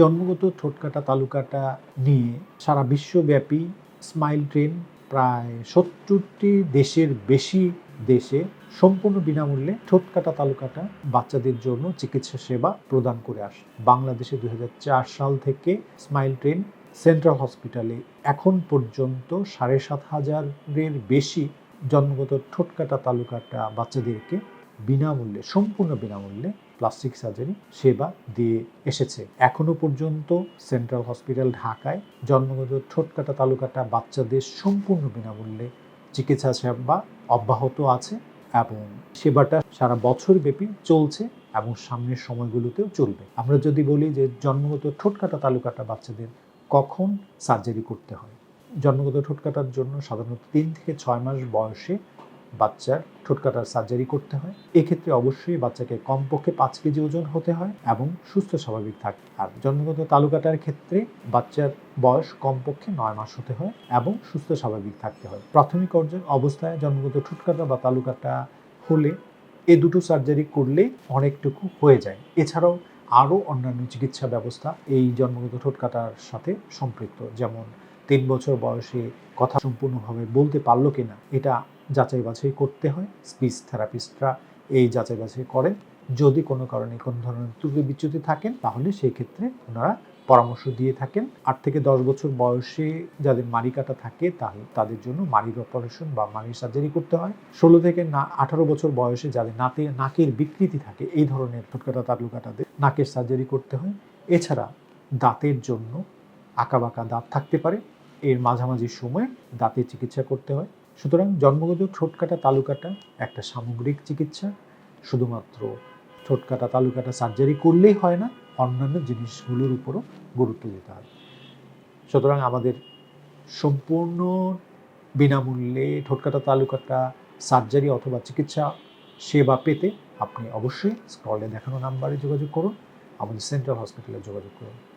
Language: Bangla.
জন্মগত ঠোঁটকাটা তালুকাটা নিয়ে সারা বিশ্বব্যাপী স্মাইল ট্রেন প্রায় সত্তরটি দেশের বেশি দেশে সম্পূর্ণ বিনামূল্যে ঠোঁটকাটা তালুকাটা বাচ্চাদের জন্য চিকিৎসা সেবা প্রদান করে আসে। বাংলাদেশে দুই হাজার চার সাল থেকে স্মাইল ট্রেন সেন্ট্রাল হসপিটালে এখন পর্যন্ত সাড়ে সাত হাজারের বেশি জন্মগত ঠোঁটকাটা তালুকাটা বাচ্চাদেরকে বিনামূল্যে, সম্পূর্ণ বিনামূল্যে প্লাস্টিক সার্জারি সেবা দিয়ে এসেছে। এখনও পর্যন্ত সেন্ট্রাল হসপিটাল ঢাকায় জন্মগত ঠোঁটকাটা তালুকাটা বাচ্চাদের সম্পূর্ণ বিনামূল্যে চিকিৎসা সেবা অব্যাহত আছে এবং সেবাটা সারা বছর ব্যাপী চলছে এবং সামনের সময়গুলোতেও চলবে। আমরা যদি বলি যে জন্মগত ঠোঁটকাটা তালুকাটা বাচ্চাদের কখন সার্জারি করতে হয়? জন্মগত ঠোঁটকাটার জন্য সাধারণত তিন থেকে ছয় মাস বয়সে বাচ্চার ঠোঁটকাটার সার্জারি করতে হয়। এক্ষেত্রে অবশ্যই বাচ্চাকে কমপক্ষে পাঁচ কেজি ওজন হতে হয় এবং সুস্থ স্বাভাবিক থাকে। আর জন্মগত তালুকাটার ক্ষেত্রে বাচ্চার বয়স কমপক্ষে নয় মাস হতে হয় এবং সুস্থ স্বাভাবিক থাকতে হয়। প্রাথমিক অর্জন অবস্থায় জন্মগত ঠোঁটকাটা বা তালুকাটা হলে এ দুটো সার্জারি করলে অনেকটুকু হয়ে যায়। এছাড়াও আরও অন্যান্য চিকিৎসা ব্যবস্থা এই জন্মগত ঠোঁটকাটার সাথে সম্পৃক্ত। যেমন তিন বছর বয়সে কথা সম্পূর্ণভাবে বলতে পারল কিনা, এটা যাচাই বাছাই করতে হয়। স্পিচ থেরাপিস্টরা এই যাচাই বাছাই করেন। যদি কোনো কারণে কোনো ধরনের ত্রুটি বিচ্যুতি থাকেন, তাহলে সেই ক্ষেত্রে ওনারা পরামর্শ দিয়ে থাকেন। আট থেকে দশ বছর বয়সে যাদের মারি কাটা থাকে, তাহলে তাদের জন্য মারির অপারেশন বা মারির সার্জারি করতে হয়। ষোলো থেকে না, আঠারো বছর বয়সে যাদের নাতে, নাকের বিকৃতি থাকে, এই ধরনের ঠোঁটকাটা তালুকাটাদের নাকের সার্জারি করতে হয়। এছাড়া দাঁতের জন্য আঁকাবাঁকা দাঁত থাকতে পারে। এর মাঝামাঝি সময়ে দাঁতের চিকিৎসা করতে হয়। সুতরাং জন্মগত ঠোঁটকাটা তালুকাটা একটা সামগ্রিক চিকিৎসা। শুধুমাত্র ঠোঁটকাটা তালুকাটা সার্জারি করলেই হয় না, অন্যান্য জিনিসগুলোর উপরও গুরুত্ব দিতে হয়। সুতরাং আমাদের সম্পূর্ণ বিনামূল্যে ঠোঁটকাটা তালুকাটা সার্জারি অথবা চিকিৎসা সেবা পেতে আপনি অবশ্যই স্ক্রলে দেখানো নাম্বারে যোগাযোগ করুন। আমাদের সেন্ট্রাল হসপিটালে যোগাযোগ করুন।